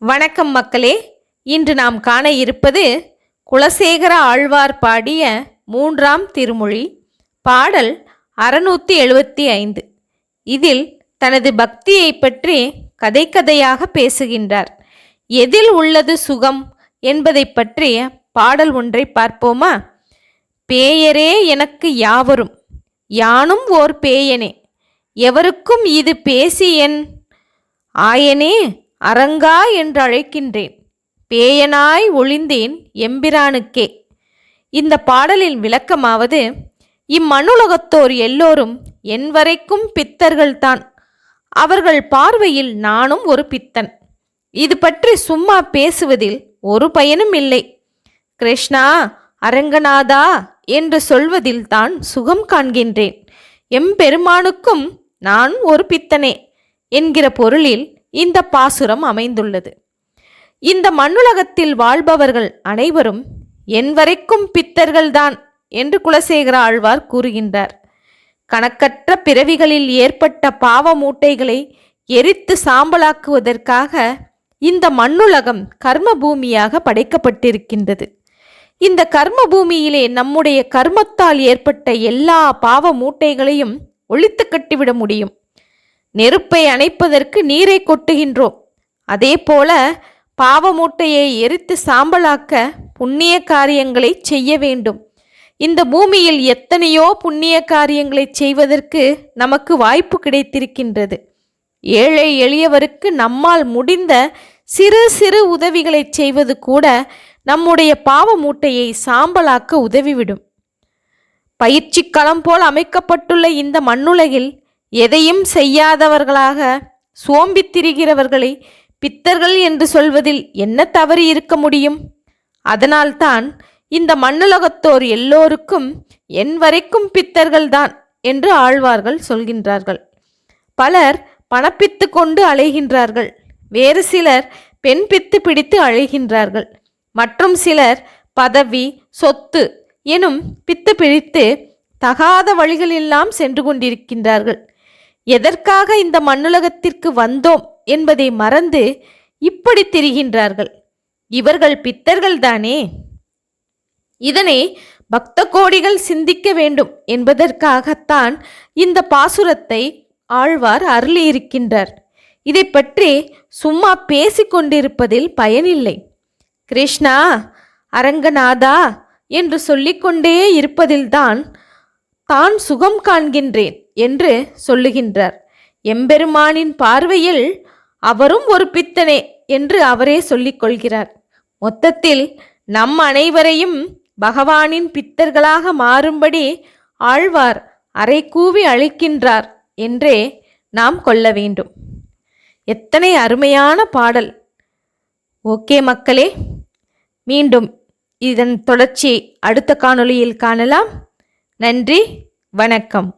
வணக்கம் மக்களே. இன்று நாம் காண இருப்பது குலசேகர ஆழ்வார் பாடிய மூன்றாம் திருமொழி பாடல் அறுநூற்றி எழுபத்தி ஐந்து. இதில் தனது பக்தியை பற்றி கதை கதையாக பேசுகின்றார். எதில் உள்ளது சுகம் என்பதை பற்றிய பாடல் ஒன்றை பார்ப்போமா? பேயரே எனக்கு யாவரும் யானும் ஓர் பேயனே. எவருக்கும் இது பேசி என் ஆயனே? அரங்கா என்று அழைக்கின்றேன் பேயனாய் ஒளிந்தேன் எம்பிரானுக்கே. இந்த பாடலின் விளக்கமாவது இம்மனுலகத்தோர் எல்லோரும் என் வரைக்கும் பித்தர்கள்தான். அவர்கள் பார்வையில் நானும் ஒரு பித்தன். இது பற்றி சும்மா பேசுவதில் ஒரு பயனும் இல்லை. கிருஷ்ணா அரங்கநாதா என்று சொல்வதில் தான் சுகம் காண்கின்றேன். எம்பெருமானுக்கும் நான் ஒரு பித்தனே என்கிற பொருளில் இந்த பாசுரம் அமைந்துள்ளது. இந்த மண்ணுலகத்தில் வாழ்பவர்கள் அனைவரும் என் வரைக்கும் பித்தர்கள்தான் என்று குலசேகர ஆழ்வார் கூறுகின்றார். கணக்கற்ற பிறவிகளில் ஏற்பட்ட பாவ மூட்டைகளை எரித்து சாம்பலாக்குவதற்காக இந்த மண்ணுலகம் கர்ம பூமியாக படைக்கப்பட்டிருக்கின்றது. இந்த கர்ம பூமியிலே நம்முடைய கர்மத்தால் ஏற்பட்ட எல்லா பாவ மூட்டைகளையும் ஒழித்து கட்டிவிட முடியும். நெருப்பை அணைப்பதற்கு நீரை கொட்டுகின்றோம். அதே போல பாவமூட்டையை எரித்து சாம்பலாக்க புண்ணிய காரியங்களை செய்ய வேண்டும். இந்த பூமியில் எத்தனையோ புண்ணிய காரியங்களை செய்வதற்கு நமக்கு வாய்ப்பு கிடைத்திருக்கின்றது. ஏழை எளியவருக்கு நம்மால் முடிந்த சிறு சிறு உதவிகளை செய்வது கூட நம்முடைய பாவ மூட்டையை சாம்பலாக்க உதவிவிடும். பயிற்சி களம் போல் அமைக்கப்பட்டுள்ள இந்த மண்ணுலகில் எதையும் செய்யாதவர்களாக சோம்பித் திரிகிறவர்களை பித்தர்கள் என்று சொல்வதில் என்ன தவறு இருக்க முடியும்? அதனால்தான் இந்த மண்ணுலகத்தோர் எல்லோருக்கும் என் வரைக்கும் பித்தர்கள்தான் என்று ஆழ்வார்கள் சொல்கின்றார்கள். பலர் பணப்பித்து கொண்டு அலைகின்றார்கள். வேறு சிலர் பெண் பித்து பிடித்து அழைகின்றார்கள் மற்றும் சிலர் பதவி சொத்து எனும் பித்து பிடித்து தகாத வழிகளெல்லாம் சென்று கொண்டிருக்கின்றார்கள். எதற்காக இந்த மண்ணுலகத்திற்கு வந்தோம் என்பதை மறந்து இப்படி திரிகின்றார்கள். இவர்கள் பித்தர்கள்தானே இதனை பக்த கோடிகள் சிந்திக்க வேண்டும் என்பதற்காகத்தான் இந்த பாசுரத்தை ஆழ்வார் அருளியிருக்கின்றார். இதை பற்றி சும்மா பேசிக்கொண்டிருப்பதில் பயனில்லை. கிருஷ்ணா அரங்கநாதா என்று சொல்லிக்கொண்டே இருப்பதில்தான் தான் சுகம் காண்கின்றேன் என்று சொல்லுகின்றார். எம்பெருமானின் பார்வையில் அவரும் ஒரு பித்தனே என்று அவரே சொல்லிக் கொள்கிறார். மொத்தத்தில் நம் அனைவரையும் பகவானின் பித்தர்களாக மாறும்படி ஆழ்வார் அரை கூவி அழிக்கின்றார் என்றே நாம் கொள்ள வேண்டும். எத்தனை அருமையான பாடல். ஓகே மக்களே மீண்டும் இதன் தொடர்ச்சி அடுத்த காணொளியில் காணலாம். நன்றி வணக்கம்.